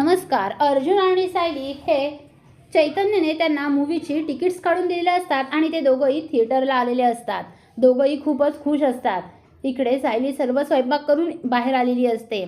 नमस्कार अर्जुन आणि सायली हे चैतन्यने त्यांना मूवीची तिकीट्स काढून दिलेले असतात आणि ते दोघंही थिएटरला आलेले असतात. दोघंही खूपच खुश असतात. इकडे सायली सर्व स्वयंपाक करून बाहेर आलेली असते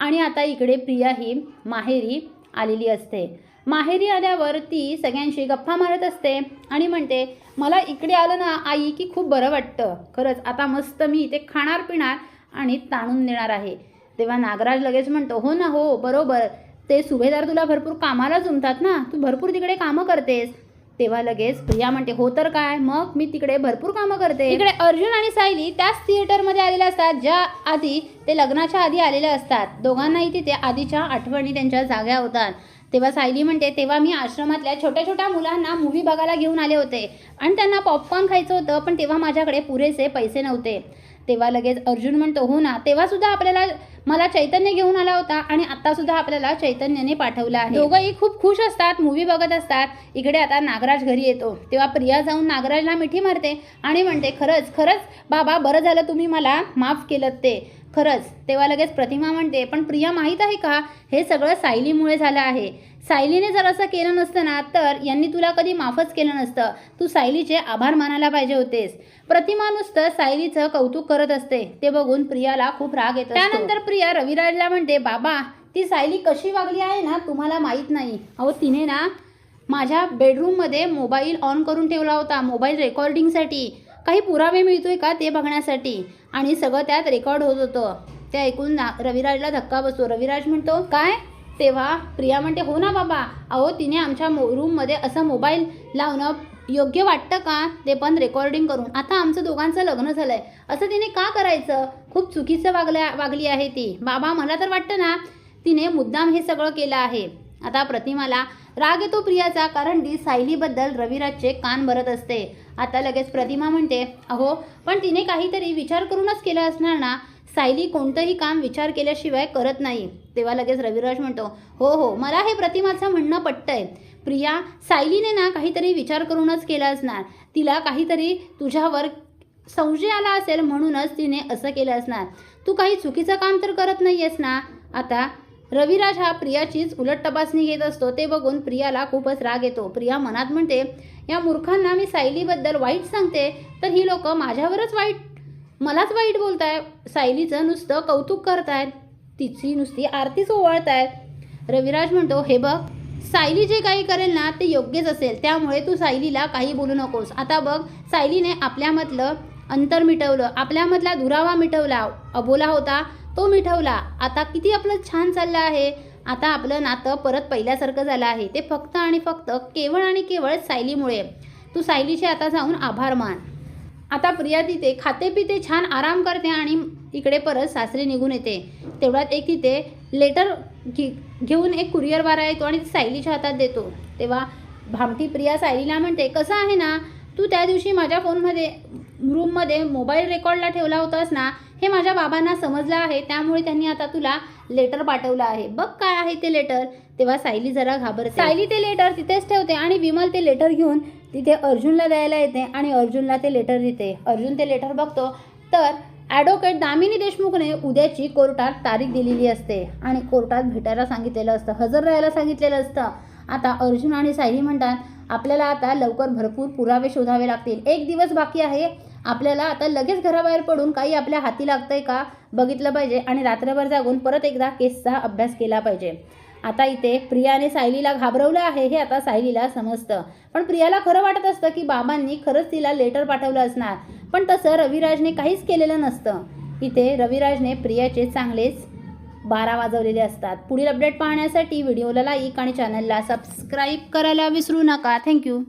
आणि आता इकडे प्रिया ही माहेरी आलेली असते. माहेरी आल्यावर ती सगळ्यांशी गप्पा मारत असते आणि म्हणते मला इकडे आलं ना आई की खूप बरं वाटतं. खरंच आता मस्त मी इथे खाणार पिणार आणि ताणून देणार आहे. तेव्हा नागराज लगेच म्हणतो हो ना हो बरोबर. ते सुभेदार तुला भरपूर कामाला जुमतात ना? तू भरपूर तिकडे कामं करतेस. तेव्हा लगेच प्रिया म्हणते हो तर काय? मग मी तिकडे भरपूर कामं करते. इकडे अर्जुन आणि सायली त्याच थिएटरमध्ये आलेल्या असतात ज्या आधी ते लग्नाच्या आधी आलेले असतात. दोघांनाही तिथे आधीच्या आठवणी त्यांच्या जाग्या होतात. तेव्हा सायली म्हणते तेव्हा मी आश्रमातल्या छोट्या छोट्या मुलांना मूवी बघायला घेऊन आले होते. आणि त्यांना पॉपकॉर्न खायचं होतं पण तेव्हा माझ्याकडे पुरेसे पैसे नव्हते. तेव्हा लगेच अर्जुन म्हणतो हो ना तेव्हा सुद्धा आपल्याला मला चैतन्य घेऊन आला होता आणि आता सुद्धा आपल्याला चैतन्याने पाठवलं आहे. दोघंही खूप खुश असतात मूवी बघत असतात. इकडे आता नागराज घरी येतो. तेव्हा प्रिया जाऊन नागराजला मिठी मारते आणि म्हणते खरंच खरंच बाबा बरं झालं तुम्ही मला माफ केलं ते. खरंच तेव्हा लगेच प्रतिमा म्हणते पण प्रिया माहीत आहे का? हे सगळं सायलीमुळे झालं आहे. सायलीने जर असं केलं नसतं ना तर यांनी तुला कधी माफच केलं नसतं. तू सायलीचे आभार मानायला पाहिजे होतेस. प्रतिमा नुसतं सायलीचं कौतुक करत असते. ते बघून प्रियाला खूप राग येतो त्यानंतर प्रिया रविराजला म्हणते बाबा ती सायली कशी वागली आहे ना तुम्हाला माहीत नाही. अहो तिने ना माझ्या बेडरूममध्ये मोबाईल ऑन करून ठेवला होता मोबाईल रेकॉर्डिंगसाठी. काही पुरावे मिळतोय का ते बघण्यासाठी? आणि सगळं त्यात रेकॉर्ड होत होतं. ते ऐकून ना रविराजला धक्का बसतो. रविराज म्हणतो काय? तेव्हा प्रिया म्हणते हो ना बाबा अहो तिने आमच्या मो रूममध्ये असं मोबाईल लावणं योग्य वाटतं का? ते पण रेकॉर्डिंग करून. आता आमचं दोघांचं लग्न झालं आहे असं तिने का करायचं? खूप चुकीचं वागल्या वागली आहे ती. बाबा मला तर वाटतं ना तिने मुद्दाम हे सगळं केलं आहे. आता प्रतिमाला राग येतो प्रियाचा कारण ती सायलीबद्दल रविराजचे कान भरत असते. आता लगेच प्रतिमा म्हणते अहो पण तिने काहीतरी विचार करूनच केलं असणार ना? सायली कोणतंही काम विचार केल्याशिवाय करत नाही. तेव्हा लगेच रविराज म्हणतो हो हो मला हे प्रतिमाचं म्हणणं पटतंय. प्रिया सायलीने ना काहीतरी विचार करूनच केला असणार. तिला काहीतरी तुझ्यावर संशय आला असेल म्हणूनच तिने असं केलं असणार. तू काही चुकीचं काम तर करत नाही आहेस ना? आता रविराज हा प्रियाचीच उलट तपासणी घेत असतो. ते बघून प्रियाला खूपच राग येतो. प्रिया मनात म्हणते या मूर्खांना मी सायलीबद्दल वाईट सांगते तर ही लोक माझ्यावरच वाईट मलाच वाईट बोलताय. सायलीचं नुसतं कौतुक करतायत. तिची नुसती आरतीच ओवाळतायत रविराज म्हणतो हे बघ सायली जे काही करेल ना ते योग्यच असेल. त्यामुळे तू सायलीला काही बोलू नकोस. आता बघ सायलीने आपल्यामधलं अंतर मिटवलं. आपल्यामधला दुरावा मिटवला. अबोला होता तो मिटवला. आता किती आपलं छान चाललं आहे. आता आपलं नातं परत पहिल्यासारखं झालं आहे. ते फक्त आणि फक्त केवळ आणि केवळ सायलीमुळे. तू सायलीचे आता जाऊन आभार मान. आता प्रिया तिथे खाते पिते छान आराम करते आणि इकडे परत सासरी निघून येते. तेवढ्यात एक तिथे लेटर घे घेऊन एक कुरिअरवाला येतो आणि सायलीच्या हातात देतो. तेव्हा भामटी प्रिया सायलीला म्हणते कसं आहे ना तू त्या दिवशी माझ्या फोनमध्ये रूममध्ये मोबाईल रेकॉर्डला ठेवला होतास ना हे माझ्या बाबांना समजलं आहे त्यामुळे त्यांनी आता तुला लेटर पाठवलं आहे. बघ काय आहे ते लेटर तेव्हा सायली जरा घाबरते. सायली ते लेटर तिथेच ठेवते आणि विमल ते लेटर घेऊन तिथे अर्जुनला द्यायला येते आणि अर्जुनला ते लेटर देते. अर्जुन ते लेटर बघतो तर ॲडव्होकेट दामिनी देशमुखने उद्याची कोर्टात तारीख दिलेली असते. आणि कोर्टात भेटायला सांगितलेलं असतं हजर राहायला सांगितलेलं असतं. आता अर्जुन आणि सायली म्हणतात आपल्याला आता लवकर भरपूर पुरावे शोधावे लागतील. एक दिवस बाकी आहे. आपल्याला आता लगेच घराबाहेर पडून काही आपल्या हाती लागतंय का? बघितलं पाहिजे आणि रात्रभर जागून परत एकदा केसचा अभ्यास केला पाहिजे. आता इथे प्रियाने सायलीला घाबरवलं आहे हे आता सायलीला समजतं. पण प्रियाला खरं वाटत असतं की बाबांनी खरंच तिला लेटर पाठवलं असणार. पण तसं रविराजने काहीच केलेलं नसतं. इथे रविराजने प्रियाचे चांगलेच बारा वाजवलेले असतात. पुढील अपडेट पाहण्यासाठी व्हिडिओला लाईक आणि चॅनलला सबस्क्राईब करायला विसरू नका. थँक्यू